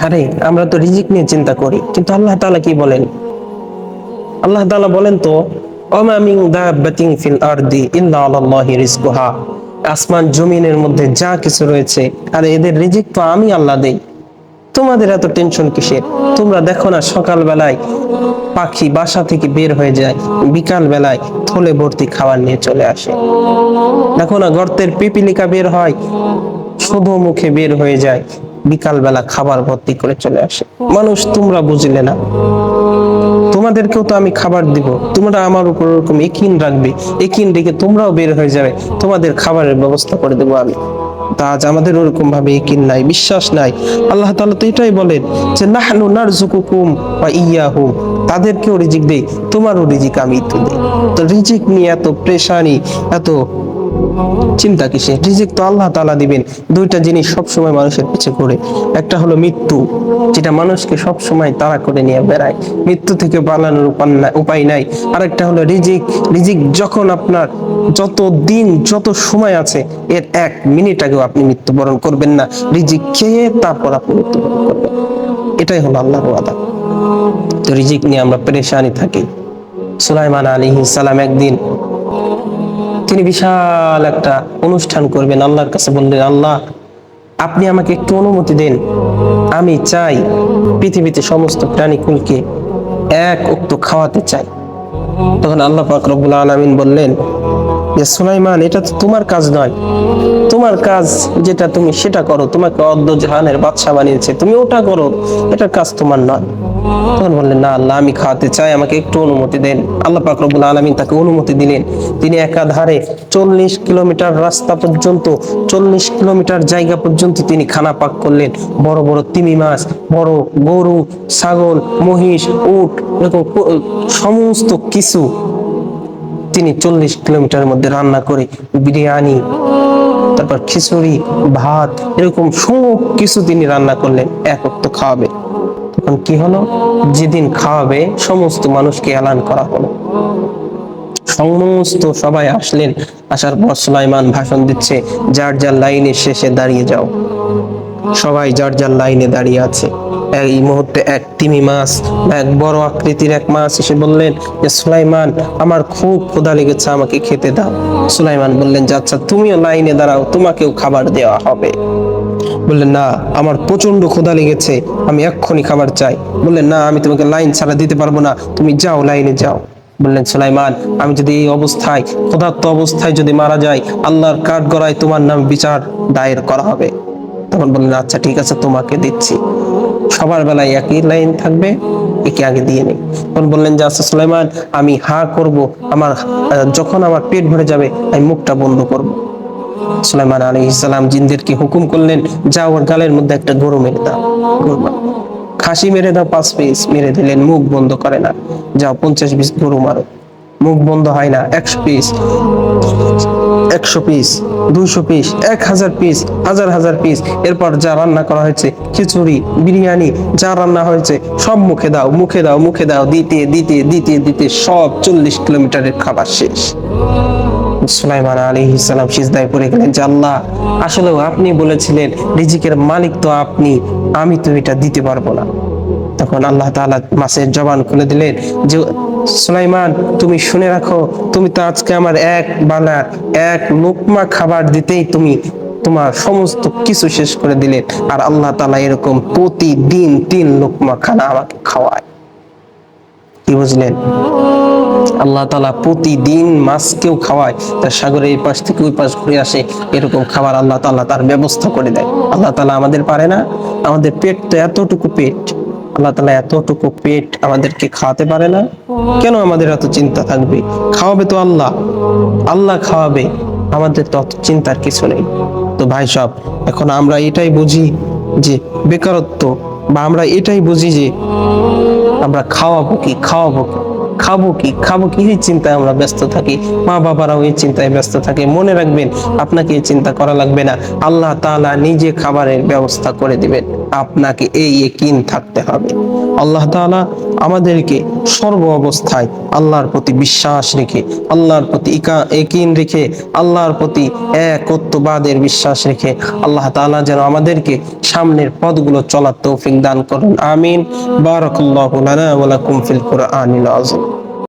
আরে, আমরা তো রিজিক নিয়ে চিন্তা করি, কিন্তু আল্লাহ তাআলা কি বলেন? আল্লাহ তাআলা বলেন তো মিন আসমান, জমিনের মধ্যে যা কিছু রয়েছে, আরে, এদের রিজিক তো আমি আল্লাহ দেই। তোমাদের এত টেনশন কিসের? তোমরা দেখো না সকাল বেলায় পাখি বাসা থেকে বের হয়ে যায় বিকাল বেলায় থলে ভর্তি খাবার নিয়ে চলে আসে। দেখো না, গর্তের পিপিলিকা বের হয়, শুধু মুখে বের হয়ে যায়। বিকাল বেলা খাবার ভর্তি করে চলে আসে। মানুষ তোমরা বুঝলে না। তোমাদেরকেও তো আমি খাবার দিব। তোমরা আমার উপর ওরকম একিন রাখবে। একিন রেখে তোমরাও বের হয়ে যাবে। তোমাদের খাবারের ব্যবস্থা করে দেবো আমি। তা আজ আমাদের ওরকম ভাবে একিন নাই, বিশ্বাস নাই। আল্লাহ তাআলা তো এটাই বলেন যে, নাহনু নারজুকুকুম ওয়া ইয়াহুম তাদেরকেও রিজিক দেই, তোমারও রিজিক আমি তো দেই। তো রিজিক নিয়ে এত প্রেশানি এত চিন্তা কিসে রিজিক তো আল্লাহ তাআলা দিবেন। দুইটা জিনিস সব সময় মানুষের পিছে ঘুরে। একটা হলো মৃত্যু, যেটা মানুষকে সব সময় তাড়া করে নিয়ে বেড়ায়। মৃত্যু থেকে পালানোর উপায় নাই। আরেকটা হলো রিজিক। রিজিক যখন আপনার যত দিন, যত সময় আছে, এর এক মিনিট আগেও আপনি মৃত্যুবরণ করবেন না। রিজিক খেয়ে তারপর আপনি মৃত্যুবরণ করবেন। এটাই হলো আল্লাহর ওয়াদা। তো রিজিক নিয়ে আমরা পেরেশানি থাকি। সুলাইমান আলী সালাম একদিন তিনি বিশাল একটা অনুষ্ঠান করবেন আল্লাহর কাছে বললেন, আল্লাহ, আপনি আমাকে একটু অনুমতি দেন। আমি চাই পৃথিবীতে সমস্ত প্রাণীকুলকে এক উক্ত খাওয়াতে চাই। তখন আল্লাহ পাক রব্বুল আলমিন বললেন যে সুলাইমান, এটা তো তোমার কাজ নয়। তোমার কাজ যেটা তুমি সেটা করো। তোমাকে অর্ধ জাহানের বাদশা বানিয়েছে। তুমি ওটা করো। এটার কাজ তোমার নয়। তখন বললেন, না, আল্লাহ, আমি খাওয়াতে চাই। আমাকে একটু অনুমতি দেন। আল্লাহ পাক রব্বুল আলামিন তাকে অনুমতি দিলেন। তিনি একাধারে চল্লিশ কিলোমিটার রাস্তা পর্যন্ত, চল্লিশ কিলোমিটার জায়গা পর্যন্ত তিনি খানা পাক করলেন। বড় বড় তিমি মাছ, বড় গরু, ছাগল, মহিষ, উট, এরকম সমস্ত কিছু তিনি চল্লিশ কিলোমিটারের মধ্যে রান্না করে বিরিয়ানি, তারপর খিচুড়ি, ভাত, এরকম সব কিছু তিনি রান্না করলেন, এক অক্ত খাওয়াবে। তখন কি হলো? যেদিন খাওয়াবে, সমস্ত মানুষকে এলান করা হলো। সমস্ত সবাই আসলেন, আসার পর সুলাইমান ভাষণ দিচ্ছে, যার যার লাইনের শেষে দাঁড়িয়ে যাও। সবাই যার যার লাইনে দাঁড়িয়ে আছে। এই মুহূর্তে এক তিমি মাছ, এক বড় আকৃতির এক মাছ এসে বললেন যে সুলাইমান, আমার খুব ক্ষুধা লেগেছে, আমাকে খেতে দাও। সুলাইমান বললেন, যে আচ্ছা তুমিও লাইনে দাঁড়াও, তোমাকেও খাবার দেওয়া হবে। বললেন, না, আমার প্রচণ্ড ক্ষুধা লেগেছে, আমি এক্ষুনি খাবার চাই। বললেন, না, আমি তোমাকে লাইন ছাড়া দিতে পারব না, তুমি যাও, লাইনে যাও। বললেন, সুলাইমান, আমি যদি এই অবস্থায়, ক্ষুধার্ত অবস্থায় যদি মারা যাই, আল্লাহর কাঠ গড়ায় তোমার নাম বিচার দায়ের করা হবে। তখন বললেন আচ্ছা ঠিক আছে, তোমাকে দিচ্ছি। সবার বেলায় একই লাইন থাকবে, একে আগে দিয়ে নেই। তখন বললেন, যে আচ্ছা সুলাইমান, আমি হা করব, আমার, যখন আমার পেট ভরে যাবে, আমি মুখটা বন্ধ করব। সুলাইমান আলী ইসলাম জিনদেরকে হুকুম করলেন যা ওর গালের মধ্যে একটা গরু মেরে দাও, গরু খাসি মেরে দাও, পাঁচ পিস মেরে দিলেন, মুখ বন্ধ করে না। যাও পঞ্চাশ পিস গরু মারো। মুখ বন্ধ হয় না। একশো পিস একশো পিস দুইশো পিস এক হাজার পিস হাজার হাজার পিস এরপর যা রান্না করা হয়েছে, খিচুড়ি, বিরিয়ানি, যা রান্না হয়েছে, সব মুখে দাও মুখে দাও মুখে দাও, দিতে দিতে দিতে দিতে, সব চল্লিশ কিলোমিটারের খাবার শেষ। সুলাইমান আলী ইসলাম সিজদায় পড়ে গেলেন যে, আল্লাহ, আসলেও আপনি বলেছিলেন, রিজিকের মালিক তো আপনি, আমি তো এটা দিতে পারব না। তখন আল্লাহ তাআলা মাছের জবান খুলে দিলেন যে সুলাইমান, তুমি শুনে রাখো, তুমি তো আজকে আমার এক বানার এক লোকমা খাবার দিতেই তুমি তোমার সমস্ত কিছু শেষ করে দিলেন আর আল্লাহ তাআলা এরকম প্রতিদিন তিন লোকমা খানা আমাকে খাওয়ায়। কি বুঝলেন? আল্লাহ তালা প্রতিদিন মাছকেও খাওয়ায়, তার সাগরের এই পাশ থেকে ওই পাশ ঘুরে আসে, এরকম খাবার আল্লাহ তালা তার ব্যবস্থা করে দেয়। আল্লাহ তালা আমাদের পারে না, আমাদের পেট তো এতটুকু পেট। আল্লাহ তালা এতটুকু পেট আমাদেরকে খাওয়াতে পারে না। কেন আমাদের এত চিন্তা থাকবে? খাওয়াবে তো আল্লাহ। আল্লাহ খাওয়াবে। আমাদের তত চিন্তার কিছু নেই। তো ভাই সব, এখন আমরা এটাই বুঝি যে বেকারত্ব, বা আমরা এটাই বুঝি যে আমরা খাওয়াবো কি? খাওয়াবো কি? খাব কি? খাব কি? এই চিন্তায় আমরা ব্যস্ত থাকি। মা বাবারাও এই চিন্তায় ব্যস্ত থাকে। মনে রাখবেন, আপনাকে এই চিন্তা করা লাগবে না। আল্লাহ তাআলা নিজে খাবারের ব্যবস্থা করে দিবেন। আপনাকে এই একিন থাকতে হবে। আল্লাহ তাআলা আমাদেরকে সর্ব অবস্থায় আল্লাহর প্রতি বিশ্বাস রেখে, আল্লাহর প্রতি একিন রেখে, আল্লাহর প্রতি একত্ববাদের বিশ্বাস রেখে আল্লাহ তাআলা যেন আমাদেরকে সামনের পথগুলো চলার তৌফিক দান করুন। আমিন। বারাকাল্লাহু ফিল